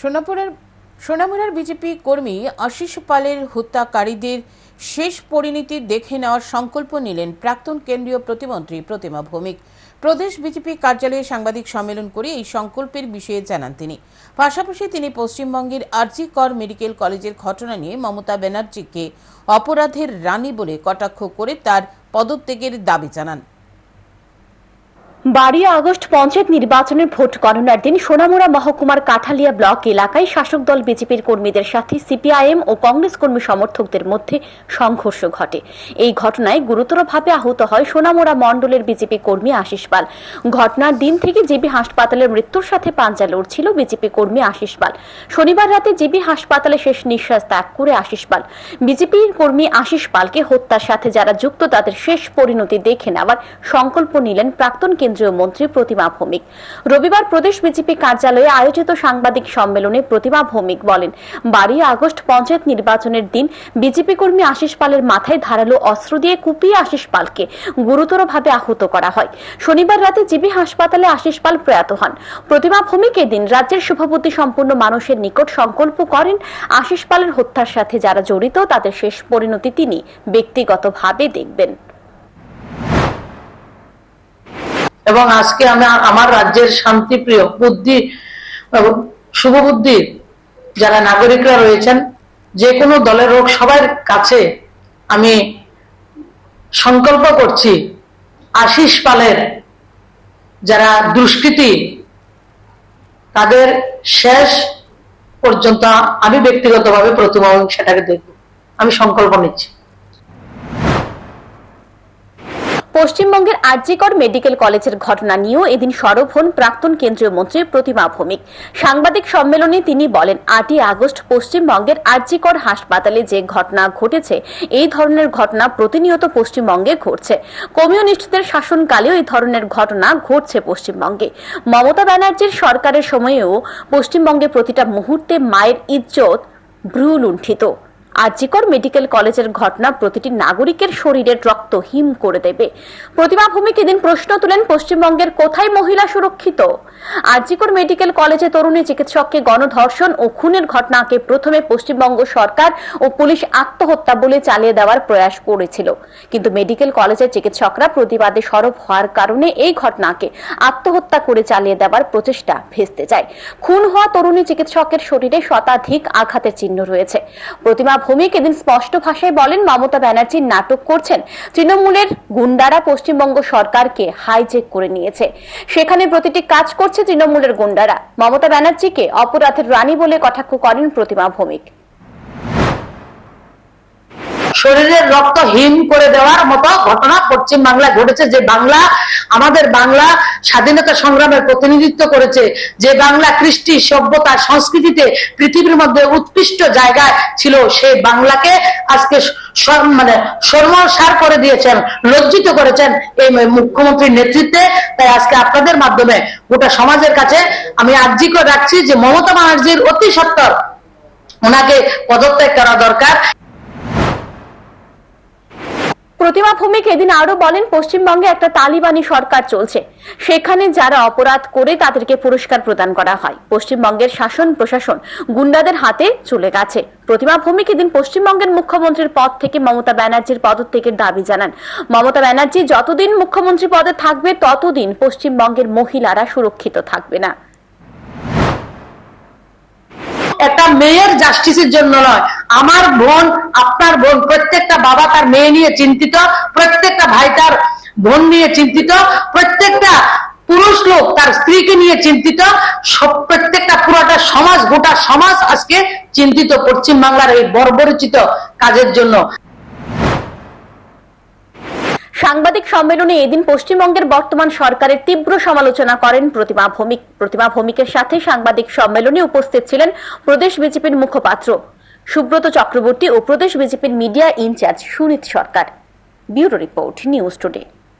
সোনাপুরের সোনামুড়ার BJP কর্মী আশিস পালের হত্যাকারীদের শেষ পরিণতি দেখে নেওয়ার সংকল্প নিলেন প্রাক্তন কেন্দ্রীয় প্রতিমন্ত্রী প্রতিমা ভৌমিক। প্রদেশ বিজেপি কার্যালয়ে সাংবাদিক সম্মেলন করে এই সংকল্পের বিষয়ে জানান তিনি। পাশাপাশি তিনি পশ্চিমবঙ্গের আরজি কর মেডিকেল কলেজের ঘটনা নিয়ে মমতা ব্যানার্জিকে অপরাধের রানী বলে কটাক্ষ করে তার পদত্যাগের দাবি জানান। বারোই আগস্ট পঞ্চায়েত নির্বাচনের ভোট গণনার দিন সোনামুড়া মহকুমার কাঠালিয়া ব্লক এলাকায় শাসক দল বিজেপির কর্মীদের সাথে সিপিআইএম ও কংগ্রেস কর্মী সমর্থকদের মধ্যে সংঘর্ষ ঘটে। এই ঘটনায় গুরুতরভাবে আহত হয় সোনামুড়া মণ্ডলের বিজেপি কর্মী আশিস পাল। ঘটনার দিন থেকে জিবি হাসপাতালের মৃত্যুর সাথে পাঞ্জা লড়ছিল বিজেপি কর্মী আশিস পাল। শনিবার রাতে জিবি হাসপাতালে শেষ নিঃশ্বাস ত্যাগ করে আশিস পাল। বিজেপির কর্মী আশিস পালকে হত্যার সাথে যারা যুক্ত তাদের শেষ পরিণতি দেখে নেওয়ার সংকল্প নিলেন প্রাক্তন কেন্দ্রীয় মন্ত্রী প্রতিমা ভৌমিক। রবিবার প্রদেশ বিজেপি কার্যালয়ে আয়োজিত সাংবাদিক সম্মেলনে প্রতিমা ভৌমিক বলেন, বারোই আগস্ট পঞ্চায়েত নির্বাচনের দিন বিজেপি কর্মী আশিস পালের মাথায় ধারালো অস্ত্র দিয়ে কুপিয়ে আশিস পালকে গুরুতরভাবে আহত করা হয়। শনিবার রাতে জিবি হাসপাতালে আশিস পাল প্রয়াত হন। প্রতিমা ভৌমিক এদিন রাজ্যের শুভবুদ্ধি সম্পন্ন মানুষের নিকট সংকল্প করেন আশিস পালের হত্যার সাথে যারা জড়িত, তাদের শেষ পরিণতি তিনি ব্যক্তিগতভাবে দেখবেন। এবং আজকে আমি আমার রাজ্যের শান্তিপ্রিয়, বুদ্ধি এবং শুভবুদ্ধি যারা নাগরিকরা রয়েছেন, যে কোনো দলের হোক, সবার কাছে আমি সংকল্প করছি, আশিস পালের যারা দুষ্কৃতি, তাদের শেষ পর্যন্ত আমি ব্যক্তিগতভাবে প্রতিমা সেটাকে দেখব। আমি সংকল্প নিচ্ছি। পশ্চিমবঙ্গের আরজিকর মেডিকেল কলেজের ঘটনা নিয়েও এদিন সরব হন প্রাক্তন কেন্দ্রীয় মন্ত্রী প্রতিমা ভৌমিক। সাংবাদিক সম্মেলনে তিনি বলেন, আটই আগস্ট পশ্চিমবঙ্গের আরজিকর হাসপাতালে যে ঘটনা ঘটেছে, এই ধরনের ঘটনা প্রতিনিয়ত পশ্চিমবঙ্গে ঘটছে। কমিউনিস্টদের শাসনকালেও এই ধরনের ঘটনা ঘটছে পশ্চিমবঙ্গে। মমতা ব্যানার্জির সরকারের সময়েও পশ্চিমবঙ্গে প্রতিটা মুহূর্তে মায়ের ইজ্জত ভ্রু লুণ্ঠিত। আরজিকর মেডিকেল কলেজের ঘটনা প্রতিটি নাগরিকের শরীরের রক্ত হিম করে দেবে। প্রতিমা ভৌমিক এদিন প্রশ্ন তুলেন পশ্চিমবঙ্গের কোথায় মহিলা সুরক্ষিত? আরজিকর মেডিকেল কলেজে তরুণী চিকিৎসককে গণধর্ষণ ও খুনের ঘটনাকে প্রথমে পশ্চিমবঙ্গ সরকার ও পুলিশ আত্মহত্যা বলে চালিয়ে দেওয়ার প্রয়াস করেছিল। কিন্তু মেডিকেল কলেজের চিকিৎসকরা প্রতিবাদে সরব হওয়ার কারণে এই ঘটনাকে আত্মহত্যা করে চালিয়ে দেওয়ার প্রচেষ্টা ভেস্তে যায়। খুন হওয়া তরুণী চিকিৎসকের শরীরে শতাধিক আঘাতের চিহ্ন রয়েছে। প্রতিমা ভৌমিক এদিন স্পষ্ট ভাষায় বলেন মমতা ব্যানার্জি নাটক করছেন। তৃণমূলের গুন্ডারা পশ্চিমবঙ্গ সরকারকে হাইজেক করে নিয়েছে। সেখানে প্রতিটি কাজ করছে তৃণমূলের গুন্ডারা। মমতা ব্যানার্জিকে অপরাধের রানী বলে কটাক্ষ করেন প্রতিমা ভৌমিক। শরীরের রক্ত হিম করে দেওয়ার মতো ঘটনা পশ্চিম বাংলায় ঘটেছে। যে বাংলা, আমাদের বাংলা স্বাধীনতা সংগ্রামের প্রতিনিধিত্ব করেছে। যে বাংলা কৃষ্টি, সভ্যতা, সংস্কৃতিতে পৃথিবীর মধ্যে উৎকৃষ্ট জায়গায় ছিল সেই বাংলাকে আজকে মানে সর্বসার করে দিয়েছেন, লজ্জিত করেছেন এই মুখ্যমন্ত্রীর নেতৃত্বে। তাই আজকে আপনাদের মাধ্যমে গোটা সমাজের কাছে আমি আর্জি করে রাখছি যে মমতা ব্যানার্জির অতি সত্তর ওনাকে পদত্যাগ করা দরকার। প্রতিমা ভৌমিক এদিন আরও বলেন, পশ্চিমবঙ্গে একটা তালিবানি সরকার চলছে। সেখানে যারা অপরাধ করে তাদেরকে পুরস্কার প্রদান করা হয়। পশ্চিমবঙ্গের শাসন, প্রশাসন গুন্ডাদের হাতে চলে গেছে। প্রতিমা ভৌমিক এদিন পশ্চিমবঙ্গের মুখ্যমন্ত্রীর পদ থেকে মমতা ব্যানার্জির পদত্যাগের দাবি জানান। মমতা ব্যানার্জি, যতদিন মুখ্যমন্ত্রী পদে থাকবে, ততদিন পশ্চিমবঙ্গের মহিলারা সুরক্ষিত থাকবে না। একটা মেয়ের জাস্টিসের জন্য নয়। আমার বোন, আপনার বোন, প্রত্যেকটা বাবা তার মেয়ে নিয়ে চিন্তিত, প্রত্যেকটা ভাই তার বোন নিয়ে চিন্তিত, প্রত্যেকটা পুরুষ লোক তার স্ত্রীকে নিয়ে চিন্তিত, সব প্রত্যেকটা পুরোটা সমাজ, গোটা সমাজ আজকে চিন্তিত পশ্চিম বাংলার এই বর্বরচিত কাজের জন্য। সাংবাদিক সম্মেলনে এদিন পশ্চিমবঙ্গের বর্তমান সরকারের তীব্র সমালোচনা করেন প্রতিমা ভৌমিক। প্রতিমা ভৌমিকের সাথে সাংবাদিক সম্মেলনে উপস্থিত ছিলেন প্রদেশ বিজেপির মুখপাত্র সুব্রত চক্রবর্তী ও প্রদেশ বিজেপির media incharge Sunit Sarkar. Bureau report, news today.